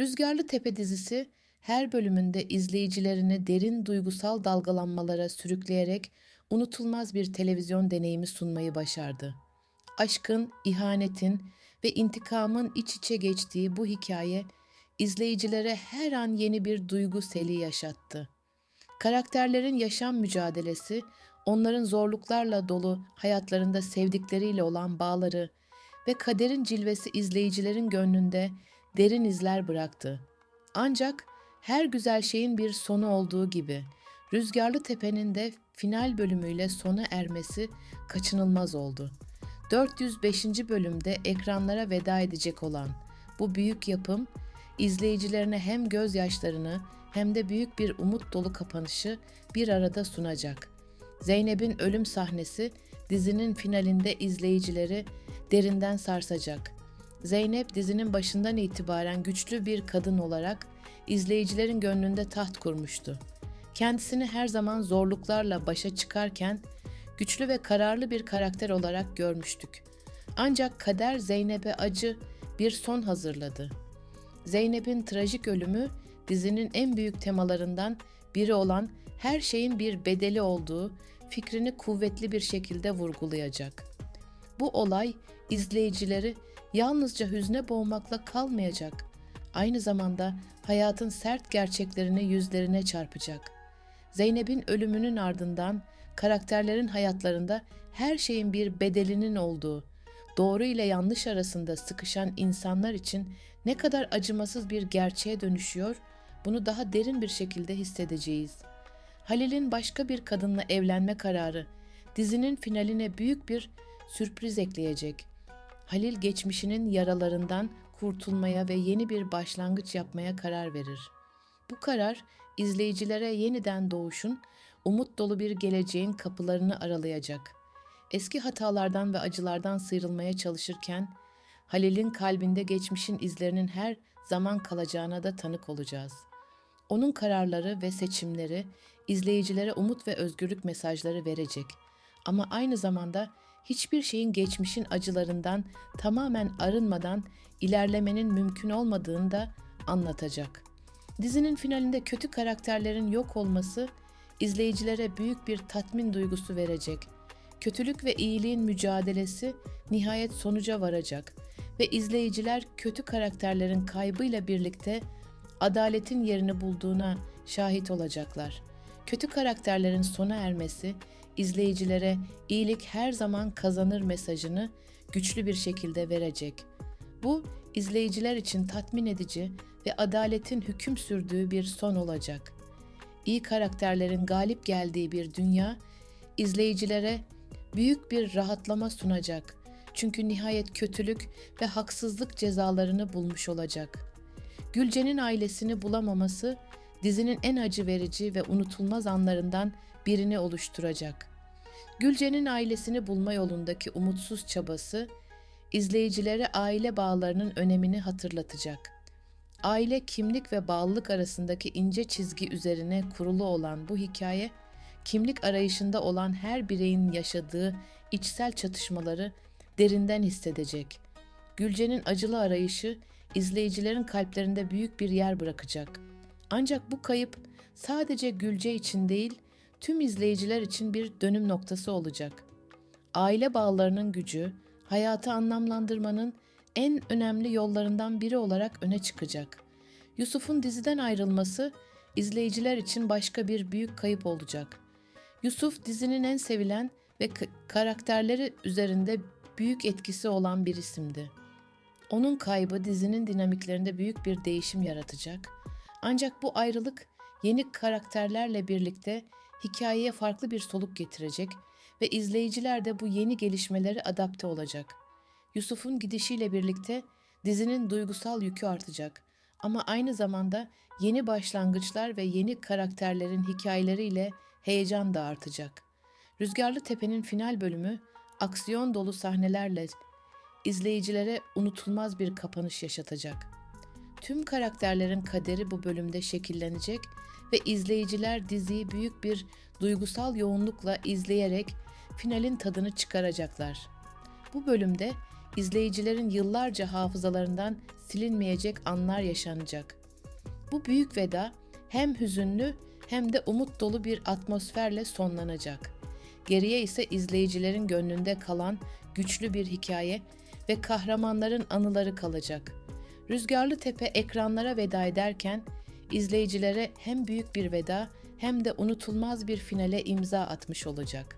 Rüzgarlı Tepe dizisi her bölümünde izleyicilerini derin duygusal dalgalanmalara sürükleyerek unutulmaz bir televizyon deneyimi sunmayı başardı. Aşkın, ihanetin ve intikamın iç içe geçtiği bu hikaye izleyicilere her an yeni bir duygu seli yaşattı. Karakterlerin yaşam mücadelesi, onların zorluklarla dolu hayatlarında sevdikleriyle olan bağları ve kaderin cilvesi izleyicilerin gönlünde derin izler bıraktı. Ancak her güzel şeyin bir sonu olduğu gibi Rüzgarlı Tepe'nin de final bölümüyle sona ermesi kaçınılmaz oldu. 405. bölümde ekranlara veda edecek olan bu büyük yapım izleyicilerine hem gözyaşlarını hem de büyük bir umut dolu kapanışı bir arada sunacak. Zeynep'in ölüm sahnesi dizinin finalinde izleyicileri derinden sarsacak. Zeynep dizinin başından itibaren güçlü bir kadın olarak izleyicilerin gönlünde taht kurmuştu. Kendisini her zaman zorluklarla başa çıkarken güçlü ve kararlı bir karakter olarak görmüştük. Ancak kader Zeynep'e acı bir son hazırladı. Zeynep'in trajik ölümü dizinin en büyük temalarından biri olan her şeyin bir bedeli olduğu fikrini kuvvetli bir şekilde vurgulayacak. Bu olay izleyicileri yalnızca hüzne boğmakla kalmayacak. Aynı zamanda hayatın sert gerçeklerini yüzlerine çarpacak. Zeynep'in ölümünün ardından karakterlerin hayatlarında her şeyin bir bedelinin olduğu, doğru ile yanlış arasında sıkışan insanlar için ne kadar acımasız bir gerçeğe dönüşüyor, bunu daha derin bir şekilde hissedeceğiz. Halil'in başka bir kadınla evlenme kararı dizinin finaline büyük bir sürpriz ekleyecek. Halil geçmişinin yaralarından kurtulmaya ve yeni bir başlangıç yapmaya karar verir. Bu karar izleyicilere yeniden doğuşun, umut dolu bir geleceğin kapılarını aralayacak. Eski hatalardan ve acılardan sıyrılmaya çalışırken Halil'in kalbinde geçmişin izlerinin her zaman kalacağına da tanık olacağız. Onun kararları ve seçimleri izleyicilere umut ve özgürlük mesajları verecek. Ama aynı zamanda hiçbir şeyin geçmişin acılarından tamamen arınmadan ilerlemenin mümkün olmadığını da anlatacak. Dizinin finalinde kötü karakterlerin yok olması izleyicilere büyük bir tatmin duygusu verecek. Kötülük ve iyiliğin mücadelesi nihayet sonuca varacak ve izleyiciler kötü karakterlerin kaybıyla birlikte adaletin yerini bulduğuna şahit olacaklar. Kötü karakterlerin sona ermesi izleyicilere iyilik her zaman kazanır mesajını güçlü bir şekilde verecek. Bu izleyiciler için tatmin edici ve adaletin hüküm sürdüğü bir son olacak. İyi karakterlerin galip geldiği bir dünya izleyicilere büyük bir rahatlama sunacak. Çünkü nihayet kötülük ve haksızlık cezalarını bulmuş olacak. Gülce'nin ailesini bulamaması dizinin en acı verici ve unutulmaz anlarından birini oluşturacak. Gülce'nin ailesini bulma yolundaki umutsuz çabası izleyicilere aile bağlarının önemini hatırlatacak. Aile, kimlik ve bağlılık arasındaki ince çizgi üzerine kurulu olan bu hikaye, kimlik arayışında olan her bireyin yaşadığı içsel çatışmaları derinden hissedecek. Gülce'nin acılı arayışı izleyicilerin kalplerinde büyük bir yer bırakacak. Ancak bu kayıp sadece Gülce için değil, tüm izleyiciler için bir dönüm noktası olacak. Aile bağlarının gücü, hayatı anlamlandırmanın en önemli yollarından biri olarak öne çıkacak. Yusuf'un diziden ayrılması izleyiciler için başka bir büyük kayıp olacak. Yusuf dizinin en sevilen ve karakterleri üzerinde büyük etkisi olan bir isimdi. Onun kaybı dizinin dinamiklerinde büyük bir değişim yaratacak. Ancak bu ayrılık yeni karakterlerle birlikte hikayeye farklı bir soluk getirecek ve izleyiciler de bu yeni gelişmeleri adapte olacak. Yusuf'un gidişiyle birlikte dizinin duygusal yükü artacak ama aynı zamanda yeni başlangıçlar ve yeni karakterlerin hikayeleriyle heyecan da artacak. Rüzgarlı Tepe'nin final bölümü aksiyon dolu sahnelerle izleyicilere unutulmaz bir kapanış yaşatacak. Tüm karakterlerin kaderi bu bölümde şekillenecek ve izleyiciler diziyi büyük bir duygusal yoğunlukla izleyerek finalin tadını çıkaracaklar. Bu bölümde izleyicilerin yıllarca hafızalarından silinmeyecek anlar yaşanacak. Bu büyük veda hem hüzünlü hem de umut dolu bir atmosferle sonlanacak. Geriye ise izleyicilerin gönlünde kalan güçlü bir hikaye ve kahramanların anıları kalacak. Rüzgarlı Tepe ekranlara veda ederken izleyicilere hem büyük bir veda hem de unutulmaz bir finale imza atmış olacak.